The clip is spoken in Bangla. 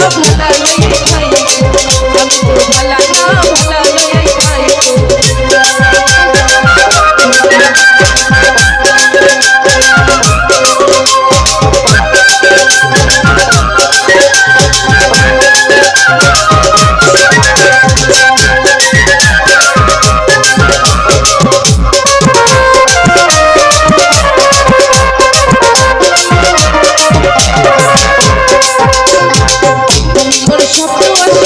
ভালো লাগে Chapter